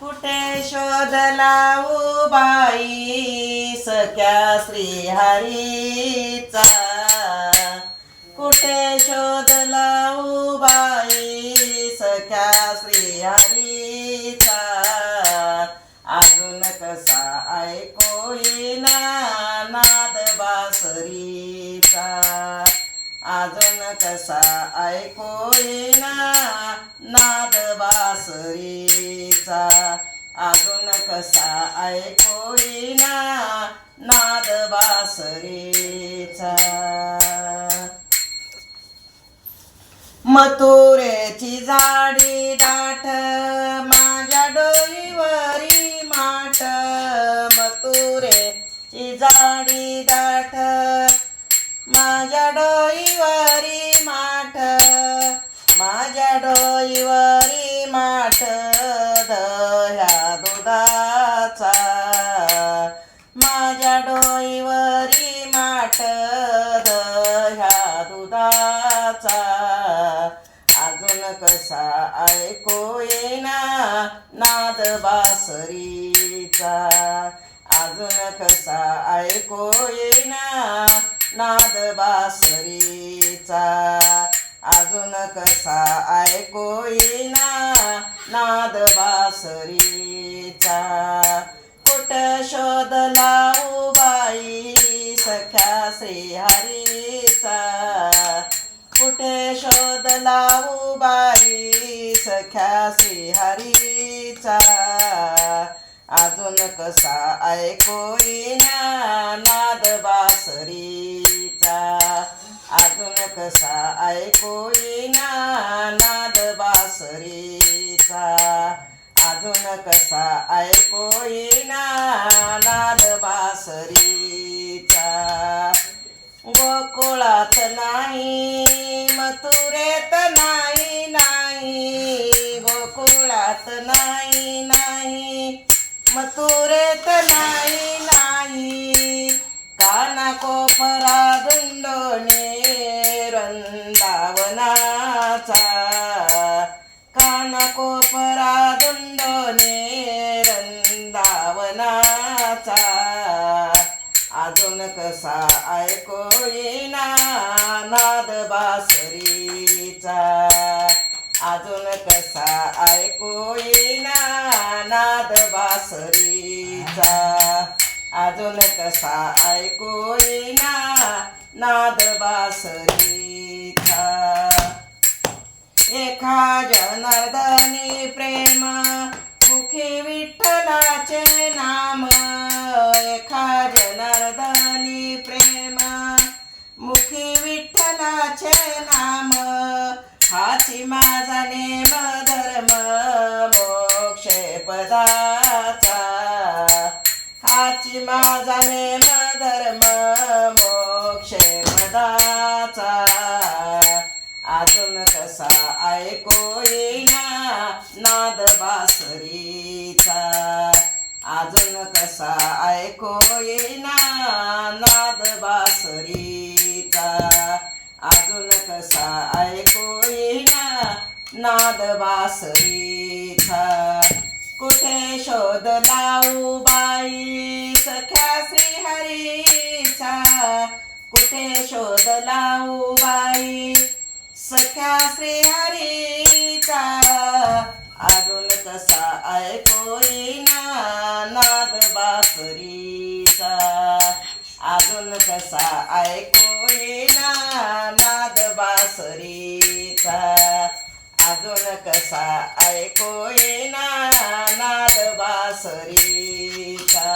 कुठे शोध लावू बाई? सख्या श्रीहरीचा कुठे शोध लावू बाई? सख्या श्रीहरीचा अजून कसा ऐकू येईना कसा ऐकू नाद बासरीचा. अजून कसा ऐकू नाद बासरीचा. मथुरेची जाडी दाट माझ्या डोईवरी माठ. मथुरेची जाडी दाट माझ्या डोई माझ्या डोईवरी माठ दह्या दुधाचा. माझ्या डोईवरी माठ दह्या दुधाचा. अजून कसा ऐकू येना नाद बासरीचा. अजून कसा ऐकू येना नाद बासरीचा. अजून कसा ऐकू येईना नाद बासरीचा. कुठ शोध उबाई सख्या श्रीहरीचा? कुठे शोध उबाई सख्या श्रीहरीचा? अजून कसा ऐकू येईना नाद बासरीचा. अजून कसा ऐकू येईना नाद बासरीचा? अजून कसा ऐकू येईना नाद बासरीचा? गोकुळात नाही मथुरेत नाही नाही. गोकुळात नाही नाही. मथुरेत नाही नाही. काना कोपरा दुंडोने रंदावनाचा काना कोपरा दुंडोने रंदावनाचा अजून कसा ऐको येईना नाद बासरीचा अजून कसा ऐको येईना नाद बासरीचा अजून कसा ऐकू येईना नाद बासरीचा एका जनार्दनी प्रेम मुखी विठ्ठलाचे नाम. एका जनार्दनी प्रेम मुखी विठ्ठलाचे नाम. हाची माझा नेम वाची माझा नेम धर्म मोक्ष पदाचा अजून कसा ऐको येईना नाद बासरीचा. अजून कसा ऐको येईना नाद बासरीचा. अजून कसा ऐको येईना नाद बासरीचा. कुठे शोध लावू बाई? सख्या श्रीहरीचा कुठे शोध लावू बाई? सख्या श्रीहरीचा अजून कसा ऐकोईना नाद बासरीचा अजून कसा ऐकोईना अजून कसा ऐकू येणार नाद बासरीचा?